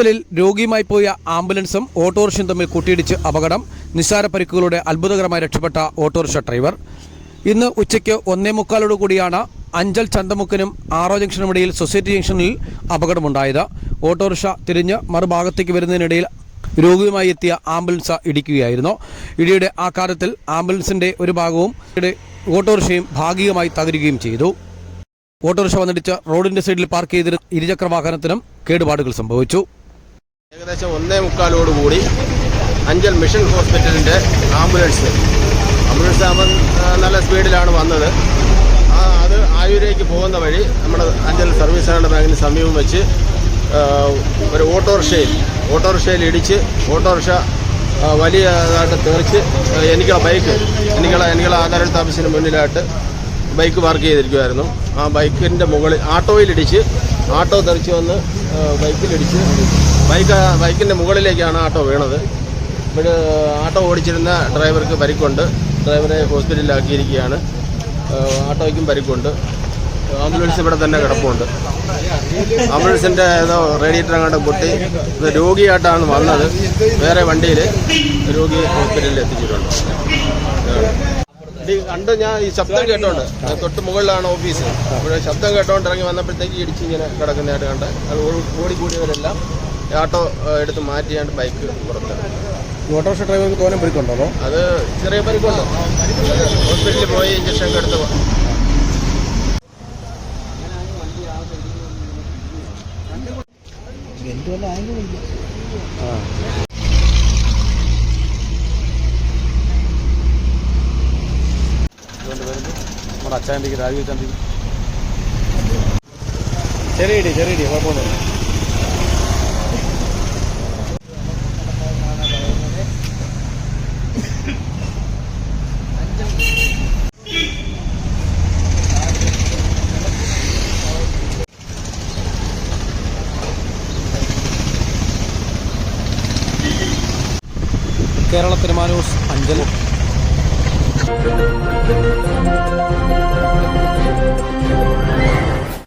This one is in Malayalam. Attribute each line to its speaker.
Speaker 1: അഞ്ചലിൽ രോഗിയുമായി പോയ ആംബുലൻസും ഓട്ടോറിക്ഷയും തമ്മിൽ കൂട്ടിയിടിച്ച് അപകടം. നിസ്സാര പരിക്കുകളുടെ അത്ഭുതകരമായി രക്ഷപ്പെട്ട ഓട്ടോറിക്ഷ ഡ്രൈവർ. ഇന്ന് ഉച്ചയ്ക്ക് ഒന്നേ മുക്കാലോട് കൂടിയാണ് അഞ്ചൽ ചന്തമുക്കനും ആറോ ജംഗ്ഷനും ഇടയിൽ സൊസൈറ്റി ജംഗ്ഷനിൽ അപകടമുണ്ടായത്. ഓട്ടോറിക്ഷ തിരിഞ്ഞ് മറുഭാഗത്തേക്ക് വരുന്നതിനിടയിൽ രോഗിയുമായി എത്തിയ ആംബുലൻസ് ഇടിക്കുകയായിരുന്നു. ഇടിയുടെ ആഘാതത്തിൽ ആംബുലൻസിന്റെ ഒരു ഭാഗവും ഓട്ടോറിക്ഷയും ഭാഗികമായി തകരുകയും ചെയ്തു. ഓട്ടോറിക്ഷ വന്നിടിച്ച് റോഡിന്റെ സൈഡിൽ പാർക്ക് ചെയ്തിരുന്ന ഇരുചക്ര വാഹനത്തിനും കേടുപാടുകൾ സംഭവിച്ചു.
Speaker 2: ഏകദേശം ഒന്നേ മുക്കാലോട് കൂടി അഞ്ചൽ മിഷൻ ഹോസ്പിറ്റലിന്റെ ആംബുലൻസ്. ആംബുലൻസ് നല്ല സ്പീഡിലാണ് വന്നത്. അത് ആയൂരേക്ക് പോകുന്ന വഴി നമ്മുടെ അഞ്ചൽ സർവീസ് സഹകരണ ബാങ്കിന് സമീപം വെച്ച് ഒരു ഓട്ടോറിക്ഷയിൽ ഓട്ടോറിക്ഷയിൽ ഇടിച്ച് ഓട്ടോറിക്ഷ വലിയതായിട്ട് തെറിച്ച് എനിക്കുള്ള ബൈക്ക് എനിക്കുള്ള എനിക്കുള്ള ആധാര ഓഫീസിന് മുന്നിലായിട്ട് ബൈക്ക് പാർക്ക് ചെയ്തിരിക്കുമായിരുന്നു ആ ബൈക്കിന്റെ മുകളിൽ ആട്ടോയിലിടിച്ച് ആട്ടോ തെറിച്ച് വന്ന് ബൈക്കിലിടിച്ച് ബൈക്ക് ബൈക്കിന്റെ മുകളിലേക്കാണ് ആട്ടോ വീണത്. ഇവിടെ ആട്ടോ ഓടിച്ചിരുന്ന ഡ്രൈവർക്ക് പരിക്കുണ്ട്. ഡ്രൈവറെ ഹോസ്പിറ്റലിലാക്കിയിരിക്കുകയാണ്. ആട്ടോയ്ക്കും പരിക്കുണ്ട്. ആംബുലൻസ് ഇവിടെ തന്നെ കിടപ്പുണ്ട്. ആംബുലൻസിന്റെ ഏതോ റേഡിയേറ്റർ അങ്ങോട്ട് പൊട്ടി. ഇത് രോഗിയായിട്ടാണ് വന്നത്. വേറെ വണ്ടിയിൽ രോഗി ഹോസ്പിറ്റലിൽ എത്തിച്ചിട്ടുണ്ട്. കണ്ട് ഞാൻ ഈ ശബ്ദം കേട്ടോണ്ട് തൊട്ട് മുകളിലാണ് ഓഫീസ്. അപ്പോൾ ശബ്ദം കേട്ടോണ്ട് ഇറങ്ങി വന്നപ്പോഴത്തേക്ക് ഇടിച്ച് ഇങ്ങനെ കിടക്കുന്നതായിട്ട് കണ്ട്. അത് ഓടി- ഓടിക്കൂടിയവരെല്ലാം ഓട്ടോ എടുത്ത് മാറ്റിയാണ്ട് ബൈക്ക് പുറത്തിറങ്ങി
Speaker 1: ഓട്ടോറിക്ഷ ഡ്രൈവർക്ക് തോനെ പരിക്കുണ്ടോ
Speaker 2: അത്? ചെറിയ പരിക്കുണ്ടോ. ഹോസ്പിറ്റലിൽ പോയി ഇഞ്ചക്ഷൻ ഒക്കെ എടുത്ത് വ-
Speaker 1: നമ്മുടെ അച്ചാന്റെ രാജീവ് ചന്തി ചെറിയ ഇടി ചെറിയ ഇടി കുഴപ്പമൊന്നുമില്ല. കേരള തിരുമാനൂസ് അഞ്ചൽ.